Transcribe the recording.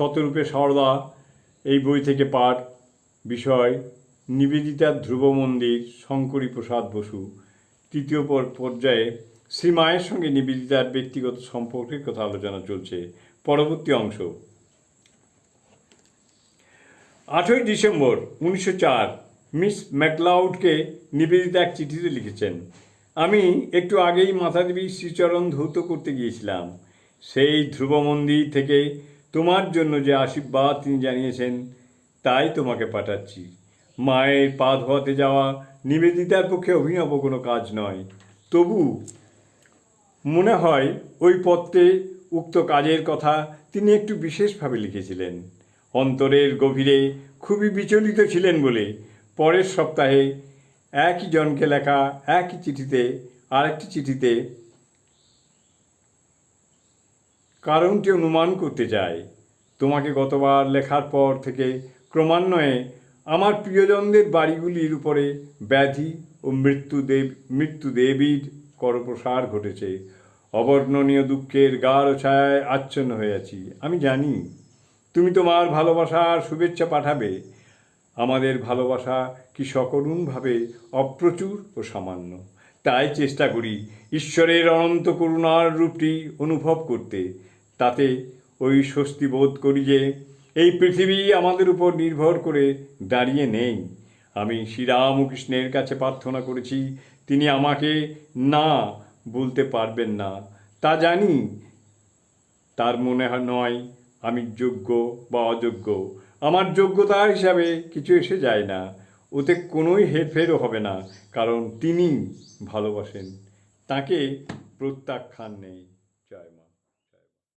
শতরূপে সরদা এই বই থেকে পাঠ, বিষয় নিবেদিতার ধ্রুব মন্দির, শঙ্করী প্রসাদ বসু, তৃতীয় পর- পর্যায়ে শ্রীমায়ের সঙ্গে নিবেদিতার ব্যক্তিগত সম্পর্কের কথা আলোচনা চলছে। পরবর্তী অংশ। আঠই ডিসেম্বর উনিশশো চার, মিস ম্যাকলাউডকে নিবেদিতা এক চিঠিতে লিখেছেন, আমি একটু আগেই মাতাদেবী শ্রীচরণ ধৌত করতে গিয়েছিলাম। সেই ধ্রুব মন্দির থেকে তোমার জন্য যে আশীর্বাদ তিনি জানিয়েছেন, তাই তোমাকে পাঠাচ্ছি। মায়ের পা ধোয়াতে যাওয়া নিবেদিতার পক্ষে অভিনব কোনো কাজ নয়। তবু মনে হয় ওই পত্রে উক্ত কাজের কথা তিনি একটু বিশেষভাবে লিখেছিলেন। অন্তরের গভীরে খুবই বিচলিত ছিলেন বলে পরের সপ্তাহে একই জনকে লেখা একই চিঠিতে, আরেকটি চিঠিতে কারণটি অনুমান করতে চায় তোমাকে গতবার লেখার পর থেকে ক্রমান্বয়ে আমার প্রিয়জনদের বাড়িগুলির উপরে ব্যাধি ও মৃত্যুদেব, মৃত্যুদেবীর করপ্রসার ঘটেছে। অবর্ণনীয় দুঃখের গাঢ় ছায়ায় আচ্ছন্ন হয়ে আছি। আমি জানি, তুমি তোমার ভালোবাসার শুভেচ্ছা পাঠাবে। আমাদের ভালোবাসা কি সকরুণভাবে অপ্রচুর ও সামান্য। তাই চেষ্টা করি ঈশ্বরের অনন্ত করুণার রূপটি অনুভব করতে। তাতে ওই স্বস্তি বোধ করি যে এই পৃথিবী আমাদের উপর নির্ভর করে দাঁড়িয়ে নেই। আমি শ্রীরামকৃষ্ণের কাছে প্রার্থনা করেছি, তিনি আমাকে না বলতে পারবেন না। তা জানি, তার মনে নয়, আমি যোগ্য বা অযোগ্য। আমার যোগ্যতা হিসাবে কিছু এসে যায় না, ওতে কোনোই হেরফেরও হবে না, কারণ তিনি ভালোবাসেন, তাকে প্রত্যাখ্যান নেই।